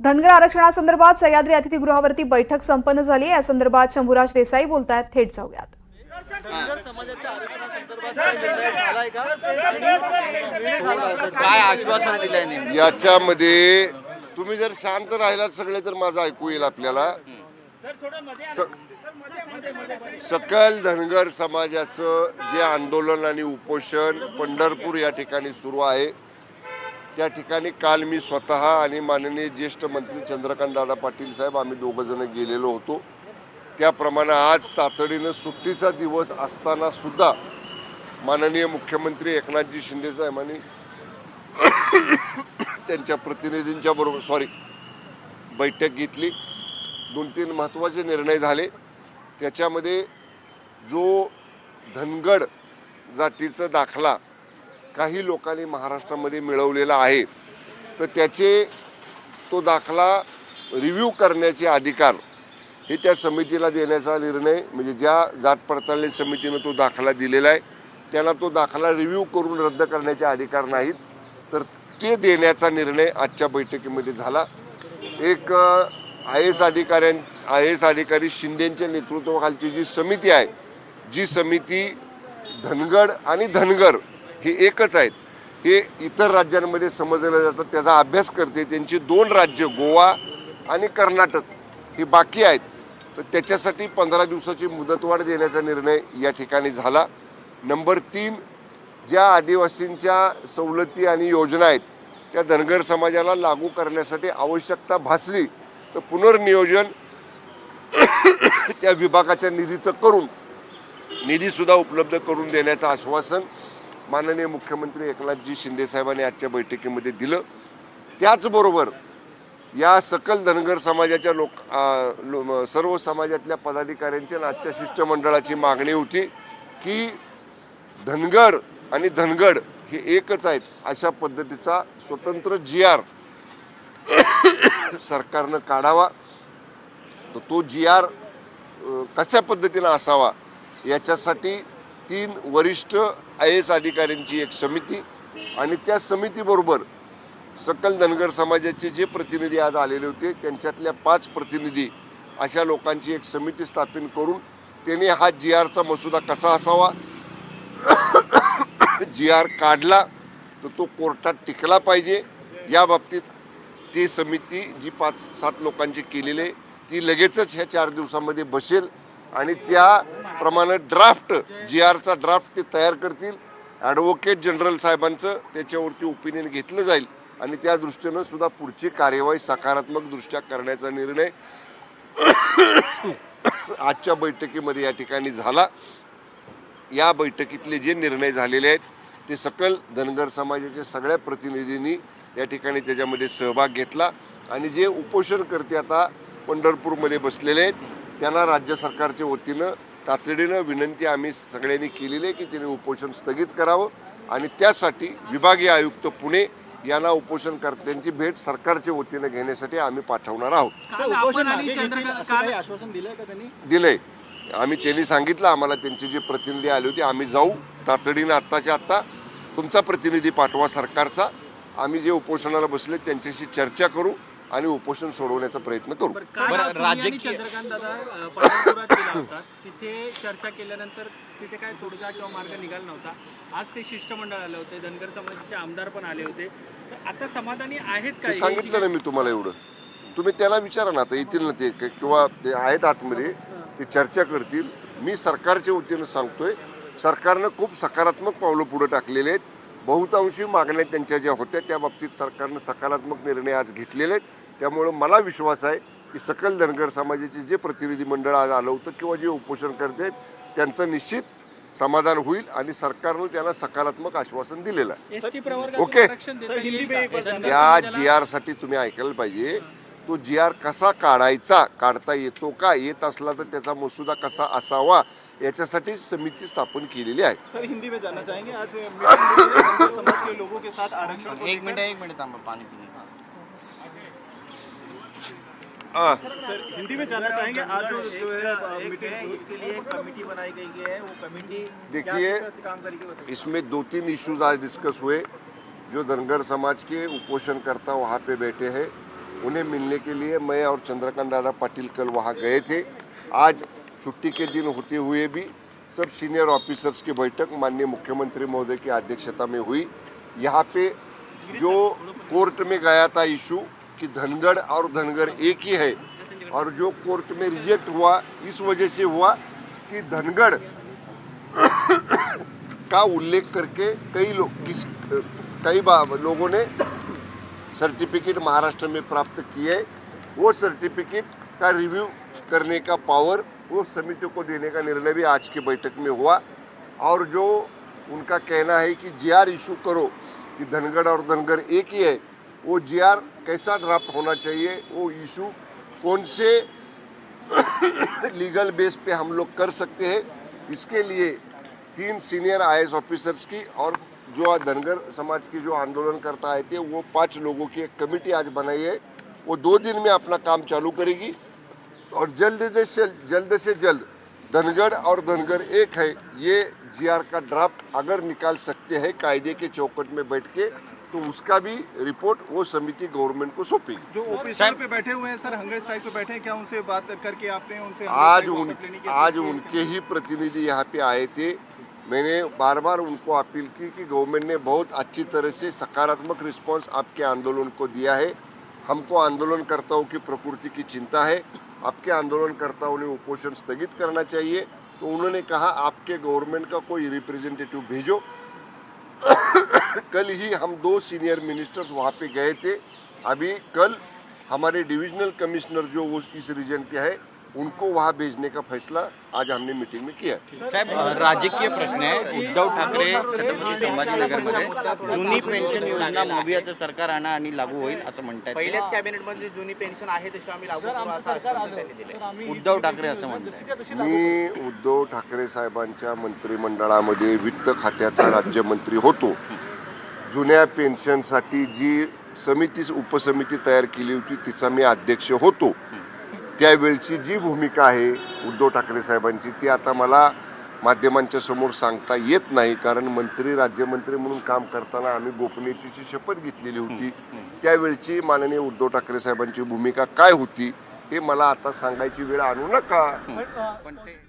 धनगर आरक्षणासंदर्भात सह्याद्री अतिथीगृहावरती बैठक संपन्न झाली. या संदर्भात शंभूराज देसाई बोलतायत. थेट जाऊयात. धनगर समाजाच्या आरक्षणासंदर्भात काय आश्वासन दिलंय याच्यामध्ये तुम्ही जर शांत राहिलात सगळे तर माझं ऐकू येईल आपल्याला. स- सकल धनगर समाजाचं जे आंदोलन आणि उपोषण पंढरपूर या ठिकाणी सुरू आहे त्या ठिकाणी काल मी स्वतः आणि माननीय ज्येष्ठ मंत्री चंद्रकांत दादा पाटील साहेब आम्ही दोघंजणं गेलेलो होतो. त्याप्रमाणे आज तातडीनं सुट्टीचा दिवस असताना सुद्धा माननीय मुख्यमंत्री एकनाथजी शिंदे साहेबांनी त्यांच्या प्रतिनिधींच्या बरोबर सॉरी बैठक घेतली. दोन तीन महत्त्वाचे निर्णय झाले. त्याच्यामध्ये जो धनगड जातीचा दाखला काही लोकांनी महाराष्ट्रामध्ये मिळवलेला आहे. तर त्याचे तो दाखला रिव्ह्यू करण्याचे अधिकार हे त्या समितीला देण्याचा निर्णय म्हणजे ज्या जात पडताळणी समितीनं तो दाखला दिलेला आहे त्यांना तो दाखला रिव्ह्यू करून रद्द करण्याचे अधिकार नाहीत. तर ते देण्याचा निर्णय आजच्या बैठकीमध्ये झाला. एक आय एस अधिकाऱ्यां आय एस अधिकारी शिंदेच्या नेतृत्वाखालची जी समिती आहे जी समिती धनगड आणि धनगर हे एकच आहेत. हे इतर राज्यांमध्ये समजलं जातं त्याचा अभ्यास करते. त्यांची दोन राज्य गोवा आणि कर्नाटक ही बाकी आहेत. तर त्याच्यासाठी पंधरा दिवसाची मुदतवाढ देण्याचा निर्णय या ठिकाणी झाला. नंबर तीन ज्या आदिवासींच्या सवलती आणि योजना आहेत त्या धनगर समाजाला लागू करण्यासाठी आवश्यकता भासली तर पुनर्नियोजन त्या विभागाच्या निधीचं करून निधीसुद्धा उपलब्ध करून देण्याचं आश्वासन माननीय मुख्यमंत्री एकनाथजी शिंदे साहेबांनी आजच्या बैठकीमध्ये दिलं. त्याचबरोबर या सकल धनगर समाजाच्या लोक आ, लो- सर्व समाजातल्या पदाधिकाऱ्यांची आणि आजच्या शिष्टमंडळाची मागणी होती की धनगर आणि धनगड हे एकच आहेत अशा पद्धतीचा स्वतंत्र जी आर सरकारनं काढावा. तर तो जी आर कशा पद्धतीनं असावा याच्यासाठी तीन वरिष्ठ आय एस अधिकाऱ्यांची एक समिती आणि त्या समितीबरोबर सकल धनगर समाजाचे जे प्रतिनिधी आज आलेले होते त्यांच्यातल्या पाच प्रतिनिधी अशा लोकांची एक समिती स्थापन करून त्यांनी हा जी आरचा मसुदा कसा असावा जी आर काढला तर तो कोर्टात टिकला पाहिजे. या बाबतीत ती समिती जी पाच सात लोकांची केलेली आहे ती लगेचच ह्या चार दिवसामध्ये बसेल आणि त्या प्रमाणे ड्राफ्ट जी आरचा ड्राफ्ट ते तयार करतील. ॲडव्होकेट जनरल साहेबांचं त्याच्यावरती ओपिनियन घेतलं जाईल. आणि त्या दृष्टीनं सुद्धा पुढची कार्यवाही सकारात्मक दृष्ट्या करण्याचा निर्णय आजच्या बैठकीमध्ये या ठिकाणी झाला. या बैठकीतले जे निर्णय झालेले आहेत ते सकल धनगर समाजाच्या सगळ्या प्रतिनिधींनी या ठिकाणी त्याच्यामध्ये सहभाग घेतला. आणि जे उपोषणकर्ते आता पंढरपूरमध्ये बसलेले आहेत त्यांना राज्य सरकारच्या वतीनं तातडीनं विनंती आम्ही सगळ्यांनी केलेली आहे की त्यांनी उपोषण स्थगित करावं आणि त्यासाठी विभागीय आयुक्त पुणे यांना उपोषणकर्त्यांची भेट सरकारच्या वतीनं घेण्यासाठी आम्ही पाठवणार आहोत. दिलंय. आम्ही त्यांनी सांगितलं आम्हाला त्यांचे जे प्रतिनिधी आले होते आम्ही जाऊ तातडीनं आत्ताच्या आत्ता तुमचा प्रतिनिधी पाठवा सरकारचा. आम्ही जे उपोषणाला बसले त्यांच्याशी चर्चा करू. आणि उपोषण सोडवण्याचा प्रयत्न करू. राजकीय- तिथे चर्चा केल्यानंतर तिथे काय तोडगा किंवा मार्ग निघाला नव्हता. आज ते शिष्टमंडळ आले होते धनगर समाजाचे आमदार पण आले होते. तर आता समाधानी आहेत का सांगितलं ना मी तुम्हाला एवढं. तुम्ही त्याला विचारा ना आता येतील ना ते क- किंवा ते आहेत आतमध्ये ते चर्चा करतील. मी सरकारच्या वतीनं सांगतोय सरकारनं खूप सकारात्मक पावलं पुढे टाकलेले आहेत. बहुतांशी मागण्या त्यांच्या ज्या होत्या त्या बाबतीत सरकारनं सकारात्मक निर्णय आज घेतलेले आहेत. त्यामुळं मला विश्वास आहे की सकल धनगर समाजाचे जे प्रतिनिधी मंडळ आज आलं होतं किंवा जे उपोषण करते आहेत त्यांचं निश्चित समाधान होईल आणि सरकारनं त्यांना सकारात्मक आश्वासन दिलेलं आहे ओके. समाजाला- जी आरसाठी तुम्ही ऐकायला पाहिजे तो जी आर कसा काढायचा काढता येतो का येत असला तर त्याचा मसुदा कसा असावा याच्यासाठी समिती स्थापन केलेली आहे सर हिंदी में जानना चाहेंगे आज मीटिंग में धनगर समाज के लोगों के साथ आरक्षण को एक मिनिट एक मिनिट थांबा पाणी सर हिंदी में जानना चाहेंगे? आज जो जो है मीटिंग इसके लिए कमेटी बनाई गई है वो कमेटी देखिए इसमें दो तीन इश्यूज़ आज डिस्कस हुए जो धनगर समाज के उपोषणकर्ता वहाँ पे बैठे हैं। उन्हें मिलने के लिए मैं और चंद्रकांत दादा पाटिल कल वहाँ गए थे। आज छुट्टी के दिन होते हुए भी सब सीनियर ऑफिसर्स की बैठक माननीय मुख्यमंत्री महोदय की अध्यक्षता में हुई। यहाँ पे जो कोर्ट में गया था इशू कि धनगढ़ और धनगर एक ही है और जो कोर्ट में रिजेक्ट हुआ, इस वजह से हुआ कि धनगढ़ का उल्लेख करके कई लोग, किस, कई लोगों ने सर्टिफिकेट महाराष्ट्र में प्राप्त किए। वो सर्टिफिकेट का रिव्यू करने का पावर वो समिति को देने का निर्णय भी आज की बैठक में हुआ और जो उनका कहना है कि जीआर इशू करो कि धनगढ़ और धनगर एक ही है वो जीआर कैसा ड्राफ्ट होना चाहिए, वो इशू कौन से लीगल बेस पे हम लोग कर सकते हैं। इसके लिए तीन सीनियर आई ऑफिसर्स की और जो धनगर समाज की जो आंदोलन करता आए थे, वो पाँच लोगों की एक कमेटी आज बनाई है। वो दो दिन में अपना काम चालू करेगी और जल्द से जल्द से जल्द धनगढ़ और धनगर एक है, ये जीआर का ड्राफ्ट अगर निकाल सकते हैं, कायदे के चौकट में बैठ के तो उसका भी रिपोर्ट वो समिति गवर्नमेंट को सौंपेगी। जो ऑफिसर पे बैठे हुए हैं सर हंगर स्ट्राइक पे बैठे हैं क्या उनसे बात करके आपने उनसे आज उन आज उनके ही प्रतिनिधि यहाँ पे आए थे। मैंने बार बार उनको अपील की कि गवर्नमेंट ने बहुत अच्छी तरह से सकारात्मक रिस्पांस आपके आंदोलन को दिया है। हमको आंदोलनकर्ताओं की प्रकृति की चिंता है। आपके आंदोलनकर्ताओं ने उपोषण स्थगित करना चाहिए। तो उन्होंने कहा आपके गवर्नमेंट का कोई रिप्रेजेंटेटिव भेजो। कल ही हम दो सीनियर मिनिस्टर्स वहाँ पे गए थे। अभी कल हमारे डिविजनल कमिश्नर जो वो इस रीजन के है उनको वहाँ भेजने का फैसला आज हमने मीटिंग में किया साहेब राजकीय प्रश्न आहे उद्धव ठाकरे छत्रपती संभाजीनगरमध्ये जुनी पेन्शन योजना मोबियाचं सरकार आणा आणि लागू होईल असं म्हणतात पहिल्याच कॅबिनेटमध्ये जुनी पेन्शन आहे तशी आम्ही लागू. उद्धव ठाकरे असं म्हणतात मी उद्धव ठाकरे साहेबांच्या मंत्रिमंडळामध्ये वित्त खात्याचा राज्यमंत्री होतो. जुन्या पेन्शनसाठी जी समिती उपसमिती तयार केली होती तिचा मी अध्यक्ष होतो. त्यावेळची जी भूमिका आहे उद्धव ठाकरे साहेबांची ती आता मला माध्यमांच्या समोर सांगता येत नाही. कारण मंत्री राज्यमंत्री म्हणून काम करताना आम्ही गोपनीयतेची शपथ घेतलेली होती. त्यावेळची माननीय उद्धव ठाकरे साहेबांची भूमिका काय होती हे मला आता सांगायची वेळ आणू नका. पण ते